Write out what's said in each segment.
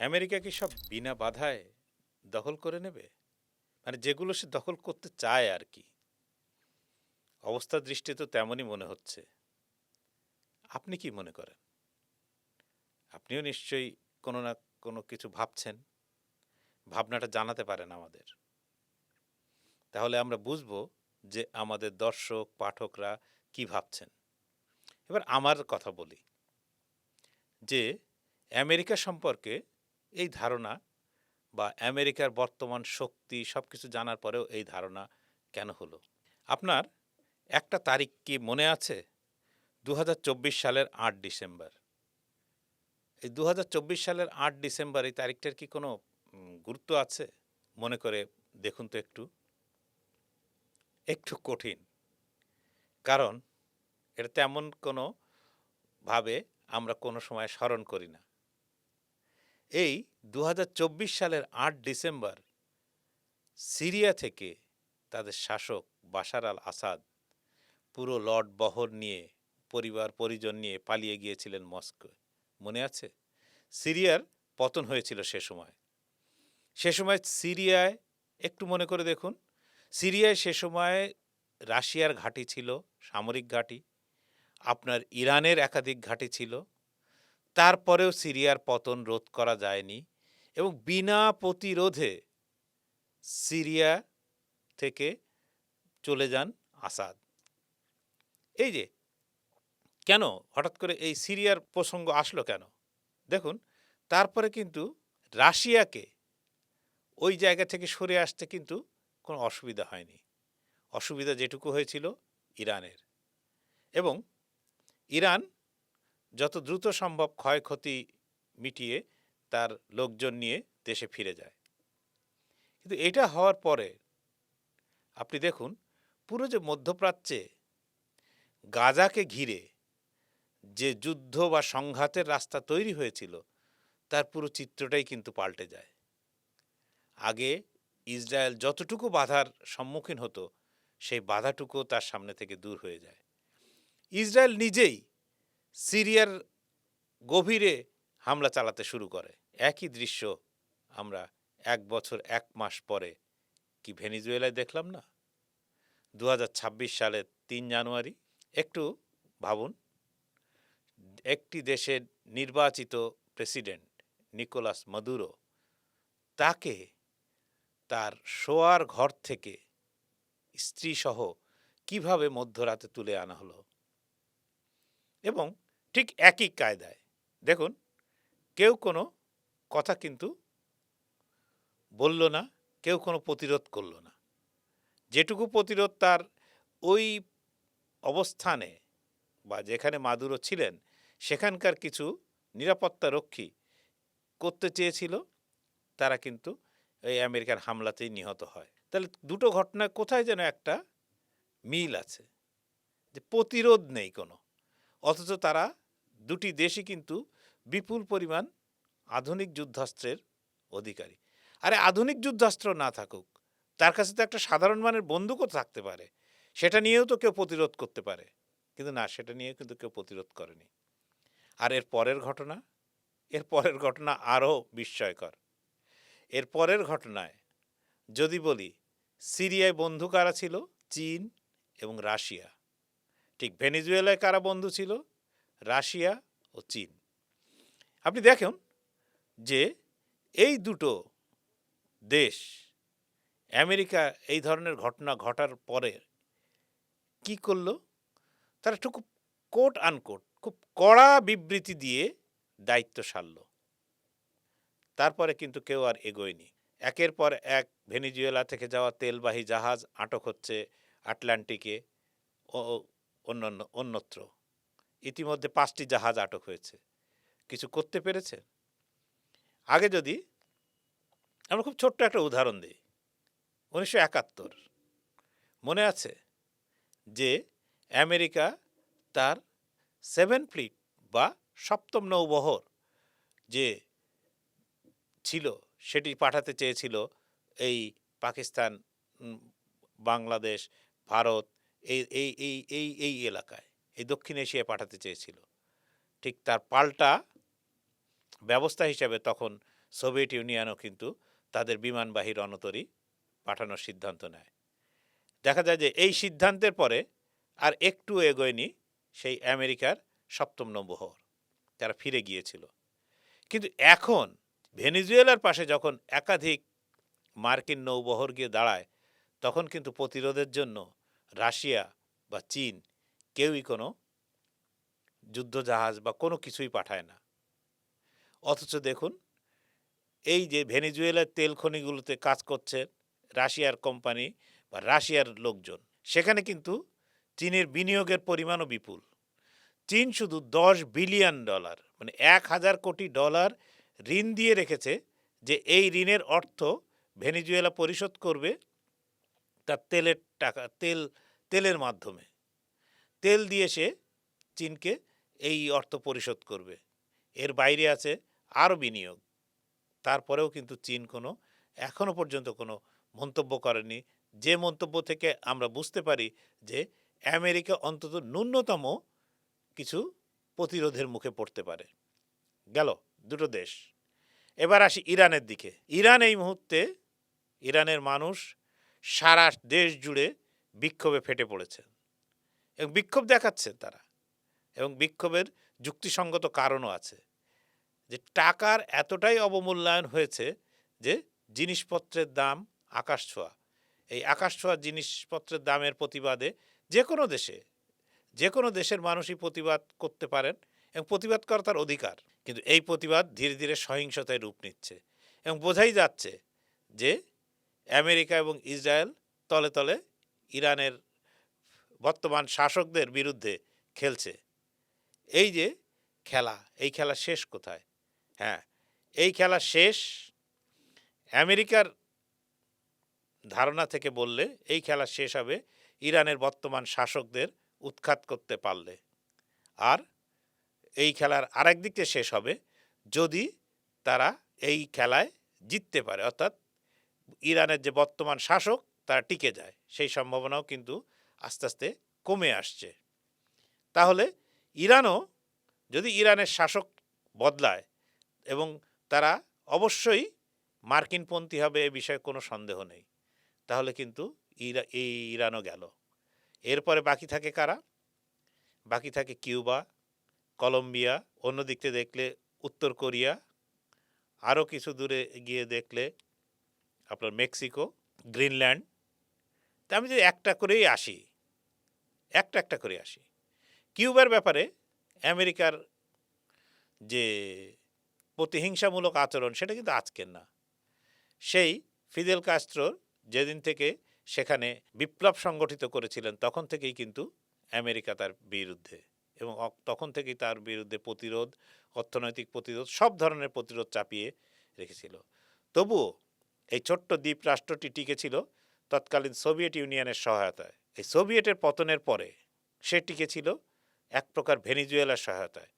America কি সব বিনা বাধায় দখল করে নেবে? মানে যেগুলো সে দখল করতে চায় আর কি। অবস্থার দৃষ্টি তো তেমনই মনে হচ্ছে। আপনি কি মনে করেন? আপনিও নিশ্চয়ই কোনো না কোনো কিছু ভাবছেন। ভাবনাটা জানাতে পারেন আমাদের। তাহলে আমরা বুঝব যে আমাদের দর্শক, পাঠকরা কি ভাবছেন। এবার আমার কথা বলি। যে আমেরিকা সম্পর্কে এই ধারণা বা আমেরিকার বর্তমান শক্তি সব কিছু জানার পরেও এই ধারণা কেন হলো? আপনার একটা তারিখ কি মনে আছে? দু হাজার চব্বিশ সালের আট ডিসেম্বর। এই দু হাজার চব্বিশ সালের আট ডিসেম্বর এই তারিখটার কি কোনো গুরুত্ব আছে? মনে করে দেখুন তো একটু। একটু কঠিন। কারণ এটা তেমন কোনো ভাবে আমরা কোনো সময় স্মরণ করি না। এই দু হাজার চব্বিশ সালের আট ডিসেম্বর সিরিয়া থেকে তাদের শাসক বাশার আল আসাদ পুরো লর্ড বহর নিয়ে, পরিবার, পরিজন নিয়ে পালিয়ে গিয়েছিলেন মস্কো। মনে আছে? সিরিয়ার পতন হয়েছিল সে সময়। সে সময় সিরিয়ায়, একটু মনে করে দেখুন, সিরিয়ায় সে সময় রাশিয়ার ঘাঁটি ছিল, সামরিক ঘাঁটি, আপনার ইরানের একাধিক ঘাঁটি ছিল তারপরেও সিরিয়ার পতন রোধ করা যায়নি এবং বিনা প্রতিরোধে সিরিয়া থেকে চলে যান আসাদ। এই যে, কেন? হঠাৎ করে এই সিরিয়ার প্রসঙ্গ আসলো কেন? দেখুন, তারপরে কিন্তু রাশিয়াকে ওই জায়গা থেকে সরে আসতে কিন্তু কোনো অসুবিধা হয়নি। অসুবিধা যেটুকু হয়েছিল ইরানের। এবং ইরান যত দ্রুত সম্ভব ক্ষয়ক্ষতি মিটিয়ে তার লোকজন নিয়ে দেশে ফিরে যায়। কিন্তু এটা হওয়ার পরে আপনি দেখুন, পুরো যে মধ্যপ্রাচ্যে গাজাকে ঘিরে যে যুদ্ধ বা সংঘাতের রাস্তা তৈরি হয়েছিল, তার পুরো চিত্রটাই কিন্তু পাল্টে যায়। আগে ইসরায়েল যতটুকু বাধার সম্মুখীন হতো, সেই বাধাটুকু তার সামনে থেকে দূর হয়ে যায়। ইসরায়েল নিজেই সিরিয়ার গভীরে হামলা চালাতে শুরু করে। একই দৃশ্য আমরা এক বছর, এক মাস পরে কি ভেনিজুয়েলায় দেখলাম না? দু হাজার ছাব্বিশ সালের তিন জানুয়ারি। একটু ভাবুন, একটি দেশের নির্বাচিত প্রেসিডেন্ট নিকোলাস মাদুরো তাকে তার শোয়ার ঘর থেকে স্ত্রীসহ কীভাবে মধ্যরাতে তুলে আনা হলো? এবং ঠিক একই কায়দায়। দেখুন, কেউ কোনো কথা কিন্তু বলল না, কেউ কোনো প্রতিরোধ করল না। যেটুকু প্রতিরোধ তার ওই অবস্থানে বা যেখানে মাদুরো ছিলেন, সেখানকার কিছু নিরাপত্তা রক্ষী করতে চেয়েছিল, তারা কিন্তু এই আমেরিকার হামলাতেই নিহত হয়। তাহলে দুটো ঘটনায় কোথায় যেন একটা মিল আছে, যে প্রতিরোধ নেই কোনো। অথচ তারা দুটি দেশই কিন্তু বিপুল পরিমাণ আধুনিক যুদ্ধাস্ত্রের অধিকারী। আরে আধুনিক যুদ্ধাস্ত্র না থাকুক, তার কাছে তো একটা সাধারণ মানের বন্দুকও থাকতে পারে, সেটা নিয়েও তো কেউ প্রতিরোধ করতে পারে। কিন্তু না, সেটা নিয়েও কিন্তু কেউ প্রতিরোধ করেনি। আর এর পরের ঘটনা? এর পরের ঘটনা আরও বিস্ময়কর। এর পরের ঘটনায় যদি বলি, সিরিয়ায় বন্ধু কারা ছিল? চীন এবং রাশিয়া। ঠিক ভেনিজুয়েলায় কারা বন্ধু ছিল? রাশিয়া ও চীন। আপনি দেখুন যে এই দুটো দেশ আমেরিকা এই ধরনের ঘটনা ঘটার পরে কি করল? তারা একটু খুব কোট আনকোট খুব কড়া বিবৃতি দিয়ে দায়িত্ব সারল। তারপরে কিন্তু কেউ আর এগোয়নি। একের পর এক ভেনিজুয়েলা থেকে যাওয়া তেলবাহী জাহাজ আটক হচ্ছে আটলান্টিকে। ও, ও- অন্যান্য, অন্যত্র। ইতিমধ্যে পাঁচটি জাহাজ আটক হয়েছে। কিছু করতে পেরেছে? আগে যদি, আমরা খুব ছোট্ট একটা উদাহরণ দিই। উনিশশো একাত্তর। মনে আছে যে আমেরিকা তার সেভেন ফ্লিট বা সপ্তম নৌবহর যে ছিল, সেটি পাঠাতে চেয়েছিল এই পাকিস্তান বাংলাদেশ, ভারত এই এই এই এই এই এলাকায়, এই দক্ষিণ এশিয়ায় পাঠাতে চেয়েছিল। ঠিক তার পাল্টা ব্যবস্থা হিসাবে তখন সোভিয়েত ইউনিয়নও কিন্তু তাদের বিমানবাহী রণতরী পাঠানোর সিদ্ধান্ত নেয়। দেখা যায় যে এই সিদ্ধান্তের পরে আর একটু এগোয়নি সেই আমেরিকার সপ্তম নৌবহর তারা ফিরে গিয়েছিল। কিন্তু এখন ভেনিজুয়েলার পাশে যখন একাধিক মার্কিন নৌবহর গিয়ে দাঁড়ায়, তখন কিন্তু প্রতিরোধের জন্য রাশিয়া বা চীন কেউই কোনো যুদ্ধজাহাজ বা কোনো কিছুই পাঠায় না। অথচ দেখুন, এই যে ভেনিজুয়েলার তেল খনিগুলোতে কাজ করছে রাশিয়ার কোম্পানি বা রাশিয়ার লোকজন, সেখানে কিন্তু চীনের বিনিয়োগের পরিমাণও বিপুল। চীন শুধু দশ বিলিয়ন ডলার মানে এক হাজার কোটি ডলার ঋণ দিয়ে রেখেছে যে এই ঋণের অর্থ ভেনিজুয়েলা পরিশোধ করবে তার তেলের টাকা, তেল, তেলের মাধ্যমে। তেল দিয়ে সে চীনকে এই অর্থ পরিশোধ করবে। এর বাইরে আছে আরও বিনিয়োগ। তারপরেও কিন্তু চীন কোনো এখনও পর্যন্ত কোনো মন্তব্য করেনি। যে মন্তব্য থেকে আমরা বুঝতে পারি যে আমেরিকা অন্তত ন্যূনতম কিছু প্রতিরোধের মুখে পড়তে পারে। গেল দুটো দেশ। এবার আসি ইরানের দিকে। ইরান এই মুহূর্তে, ইরানের মানুষ সারা দেশ জুড়ে বিক্ষোভে ফেটে পড়েছে এবং বিক্ষোভ দেখাচ্ছে তারা এবং বিক্ষোভের যুক্তিসঙ্গত কারণও আছে যে টাকার এতটাই অবমূল্যায়ন হয়েছে যে জিনিসপত্রের দাম আকাশ ছোঁয়া। এই আকাশ ছোঁয়া জিনিসপত্রের দামের প্রতিবাদে যে কোনো দেশে, যে কোনো দেশের মানুষই প্রতিবাদ করতে পারেন এবং প্রতিবাদ করা তার অধিকার। কিন্তু এই প্রতিবাদ ধীরে ধীরে সহিংসতায় রূপ নিচ্ছে এবং বোঝাই যাচ্ছে যে আমেরিকা এবং ইসরায়েল তলে তলে ইরানের বর্তমান শাসকদের বিরুদ্ধে খেলছে। এই যে খেলা, এই খেলা শেষ কোথায়? হ্যাঁ এই খেলা শেষ আমেরিকার ধারণা থেকে বললে এই খেলা শেষ হবে ইরানের বর্তমান শাসকদের উৎখাত করতে পারলে। আর এই খেলার আরেক দিকে শেষ হবে যদি তারা এই খেলায় জিততে পারে, অর্থাৎ ইরানের যে বর্তমান শাসক, তারা টিকে যায়। সেই সম্ভাবনাও কিন্তু আস্তে আস্তে কমে আসছে। তাহলে ইরানও যদি ইরানের শাসক বদলায় এবং তারা অবশ্যই মার্কিনপন্থী হবে, এ বিষয়ে কোনো সন্দেহ নেই। তাহলে কিন্তু ইরা, এই ইরানও গেল। এরপরে বাকি থাকে কারা? বাকি থাকে কিউবা, কলম্বিয়া অন্য দিক থেকে দেখলে উত্তর কোরিয়া, আরও কিছু দূরে গিয়ে দেখলে আপনার মেক্সিকো, গ্রিনল্যান্ড। তা আমি যদি একটা করেই আসি, একটা একটা করে আসি। কিউবার ব্যাপারে আমেরিকার যে প্রতিহিংসামূলক আচরণ, সেটা কিন্তু আজকের না। সেই ফিদেল কাস্ট্রোর যেদিন থেকে সেখানে বিপ্লব সংগঠিত করেছিলেন, তখন থেকেই কিন্তু আমেরিকা তার বিরুদ্ধে এবং তখন থেকেই তার বিরুদ্ধে প্রতিরোধ, অর্থনৈতিক প্রতিরোধ, সব ধরনের প্রতিরোধ চাপিয়ে রেখেছিল। তবুও এই ছোট্ট দ্বীপ রাষ্ট্রটি টিকেছিল তৎকালীন সোভিয়েত ইউনিয়নের সহায়তায়। এই সোভিয়েটের পতনের পরে সে টিকেছিল এক প্রকার ভেনিজুয়েলার সহায়তায়।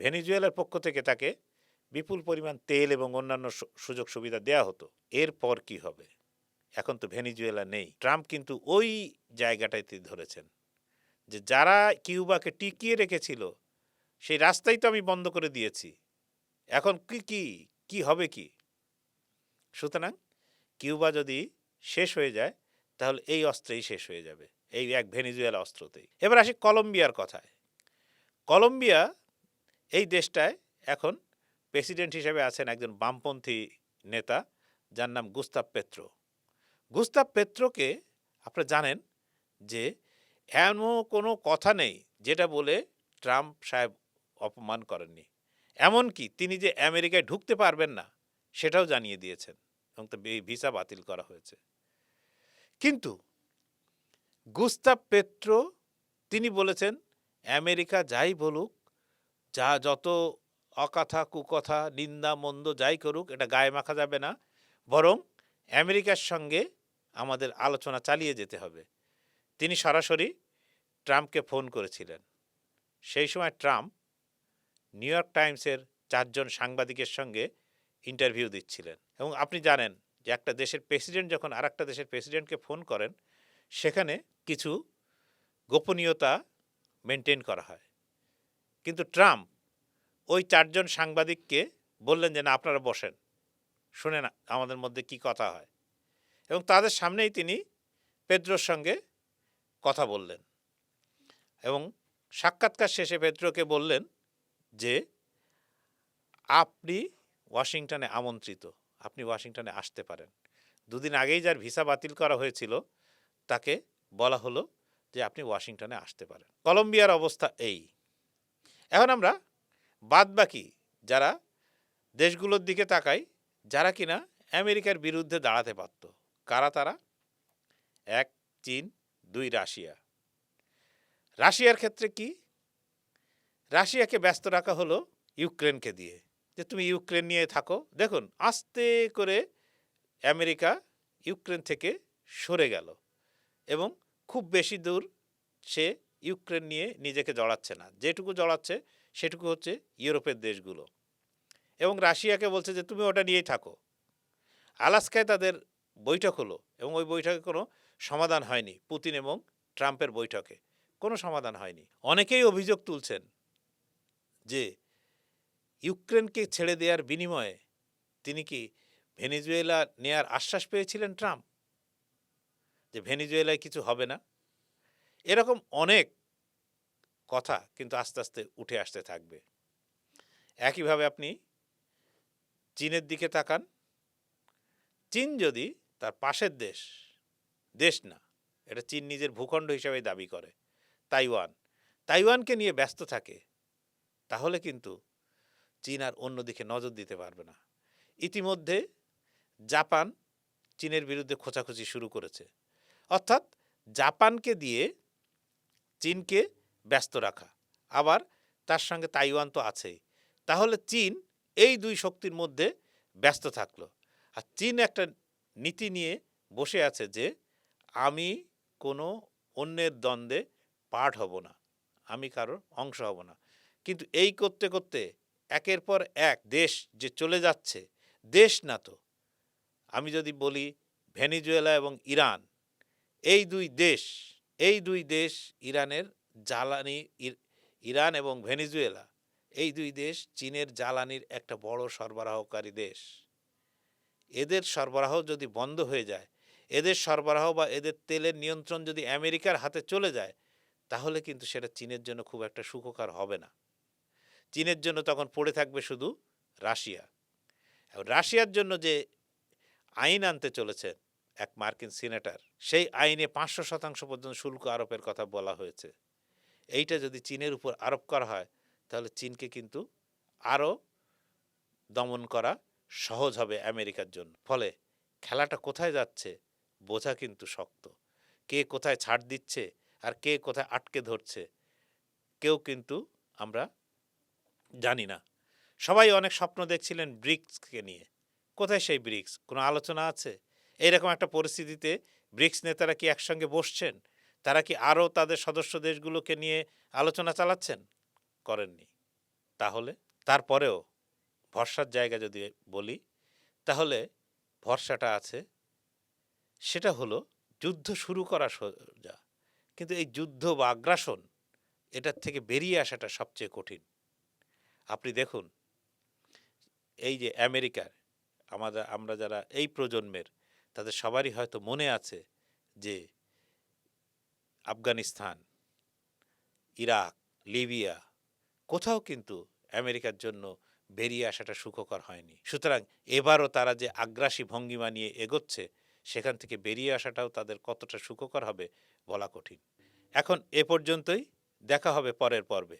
ভেনিজুয়েলার পক্ষ থেকে তাকে বিপুল পরিমাণ তেল এবং অন্যান্য সুযোগ সুবিধা দেয়া হতো। এরপর কি হবে? এখন তো ভেনিজুয়েলা নেই। ট্রাম্প কিন্তু ওই জায়গাটাইতে ধরেছেন যে যারা কিউবাকে টিকিয়ে রেখেছিল, সেই রাস্তাই তো আমি বন্ধ করে দিয়েছি। এখন কি কি কি হবে কি? সুতরাং কিউবা যদি শেষ হয়ে যায়, তাহলে এই অস্ত্রেই শেষ হয়ে যাবে। এই এক ভেনিজুয়েলা অস্ত্রতেই। এবার আসি কলম্বিয়ার কথায়। কলম্বিয়া এই দেশটায় এখন প্রেসিডেন্ট হিসেবে আছেন একজন বামপন্থী নেতা, যার নাম গুস্তাব পেত্রো। গুস্তাব পেত্রোকে আপনারা জানেন যে এমন কোনো কথা নেই যেটা বলে ট্রাম্প সাহেব অপমান করেননি। এমনকি তিনি যে আমেরিকায় ঢুকতে পারবেন না, সেটাও জানিয়ে দিয়েছেন। এবং তো এই ভিসা বাতিল করা হয়েছে। কিন্তু গুস্তাব পেত্রো, তিনি বলেছেন, আমেরিকা যাই বলুক, যা যত অকথা, কুকথা, নিন্দা, মন্দ যাই করুক, এটা গায়ে মাখা যাবে না। বরং আমেরিকার সঙ্গে আমাদের আলোচনা চালিয়ে যেতে হবে। তিনি সরাসরি ট্রাম্পকে ফোন করেছিলেন। সেই সময় ট্রাম্প নিউ ইয়র্ক টাইমসের চারজন সাংবাদিকের সঙ্গে ইন্টারভিউ দিচ্ছিলেন। এবং আপনি জানেন যে একটা দেশের প্রেসিডেন্ট যখন আর একটা দেশের প্রেসিডেন্টকে ফোন করেন, সেখানে কিছু গোপনীয়তা মেনটেন করা হয়। কিন্তু ট্রাম্প ওই চারজন সাংবাদিককে বললেন যে, না, আপনারা বসেন। শুনে না আমাদের মধ্যে কি কথা হয়। এবং তাদের সামনেই তিনি পেদ্রোর সঙ্গে কথা বললেন। এবং সাক্ষাৎকার শেষে পেদ্রোকে বললেন যে, আপনি ওয়াশিংটনে আমন্ত্রিত। আপনি ওয়াশিংটনে আসতে পারেন। দুদিন আগেই যার ভিসা বাতিল করা হয়েছিল, তাকে বলা হলো যে আপনি ওয়াশিংটনে আসতে পারেন। কলম্বিয়ার অবস্থা এই। এখন আমরা বাদবাকি যারা দেশগুলোর দিকে তাকাই, যারা কিনা আমেরিকার বিরুদ্ধে দাঁড়াতে পারত কারা তারা? এক, চীন, দুই, রাশিয়া। রাশিয়ার ক্ষেত্রে কি? রাশিয়াকে ব্যস্ত রাখা হলো ইউক্রেনকে দিয়ে। যে তুমি ইউক্রেন নিয়ে থাকো। দেখুন, আস্তে করে আমেরিকা ইউক্রেন থেকে সরে গেল এবং খুব বেশি দূর সে ইউক্রেন নিয়ে নিজেকে জড়াচ্ছে না। যেটুকু জড়াচ্ছে সেটুকু হচ্ছে ইউরোপের দেশগুলো। এবং রাশিয়াকে বলছে যে, তুমি ওটা নিয়েই থাকো। আলাস্কায় তাদের বৈঠক হলো এবং ওই বৈঠকে কোনো সমাধান হয়নি। পুতিন এবং ট্রাম্পের বৈঠকে কোনো সমাধান হয়নি। অনেকেই অভিযোগ তুলছেন যে ইউক্রেনকে ছেড়ে দেওয়ার বিনিময়ে তিনি কি ভেনিজুয়েলা নেয়ার আশ্বাস পেয়েছিলেন ট্রাম্প? যে ভেনিজুয়েলায় কিছু হবে না? এরকম অনেক কথা কিন্তু আস্তে আস্তে উঠে আসতে থাকবে। একইভাবে আপনি চীনের দিকে তাকান। চীন যদি তার পাশের দেশ দেশ না, এটা চীন নিজের ভূখণ্ড হিসাবে দাবি করে, তাইওয়ান, তাইওয়ানকে নিয়ে ব্যস্ত থাকে, তাহলে কিন্তু চীন আর অন্যদিকে নজর দিতে পারবে না। ইতিমধ্যে জাপান চীনের বিরুদ্ধে খোঁচাখুচি শুরু করেছে। অর্থাৎ জাপানকে দিয়ে চীনকে ব্যস্ত রাখা। আবার তার সঙ্গে তাইওয়ান তো আছেই। তাহলে চীন এই দুই শক্তির মধ্যে ব্যস্ত থাকল। আর চীন একটা নীতি নিয়ে বসে আছে যে, আমি কোনো অন্যের দ্বন্দ্বে পার্ট হব না। আমি কারোর অংশ হব না। কিন্তু এই করতে করতে একের পর এক দেশ যে চলে যাচ্ছে, দেশ না তো। আমি যদি বলি ভেনিজুয়েলা এবং ইরান, এই দুই দেশ, এই দুই দেশ ইরানের জ্বালানি ইরান এবং ভেনিজুয়েলা, এই দুই দেশ চীনের জ্বালানির একটা বড় সরবরাহকারী দেশ। এদের সরবরাহ যদি বন্ধ হয়ে যায়, এদের সরবরাহ বা এদের তেলের নিয়ন্ত্রণ যদি আমেরিকার হাতে চলে যায়, তাহলে কিন্তু সেটা চীনের জন্য খুব একটা সুখকর হবে না। চীনের জন্য তখন পড়ে থাকবে শুধু রাশিয়া। রাশিয়ার জন্য যে আইন আনতে চলেছেন এক মার্কিন সিনেটর, সেই আইনে পাঁচশো শতাংশ পর্যন্ত শুল্ক আরোপের কথা বলা হয়েছে। এইটা যদি চীনের উপর আরোপ করা হয়, তাহলে চীনকে কিন্তু আরও দমন করা সহজ হবে আমেরিকার জন্য। ফলে খেলাটা কোথায় যাচ্ছে বোঝা কিন্তু শক্ত। কে কোথায় ছাড় দিচ্ছে আর কে কোথায় আটকে ধরছে, কেউ কিন্তু আমরা জানি না। সবাই অনেক স্বপ্ন দেখছিলেন ব্রিক্সকে নিয়ে। কোথায় সেই ব্রিক্স? কোনো আলোচনা আছে? এইরকম একটা পরিস্থিতিতে ব্রিক্স নেতারা কি একসঙ্গে বসছেন? তারা কি আরও তাদের সদস্য দেশগুলোকে নিয়ে আলোচনা চালাচ্ছেন? করেননি। তাহলে? তারপরেও? ভরসার জায়গা যদি বলি, তাহলে ভরসাটা আছে। সেটা হলো যুদ্ধ শুরু করা সোজা। কিন্তু এই যুদ্ধ বা আগ্রাসন, এটার থেকে বেরিয়ে আসাটা সবচেয়ে কঠিন। আপনি দেখুন, এই যে আমেরিকার আমাদের আমরা যারা এই প্রজন্মের, তাদের সবারই হয়তো মনে আছে যে আফগানিস্তান, ইরাক, লিবিয়া কোথাও কিন্তু আমেরিকার জন্য বেরিয়ে আসাটা সুখকর হয়নি। সুতরাং এবারও তারা যে আগ্রাসী ভঙ্গিমা নিয়ে এগোচ্ছে, সেখান থেকে বেরিয়ে আসাটাও তাদের কতটা সুখকর হবে বলা কঠিন। এখন এ পর্যন্তই, দেখা হবে পরের পর্বে।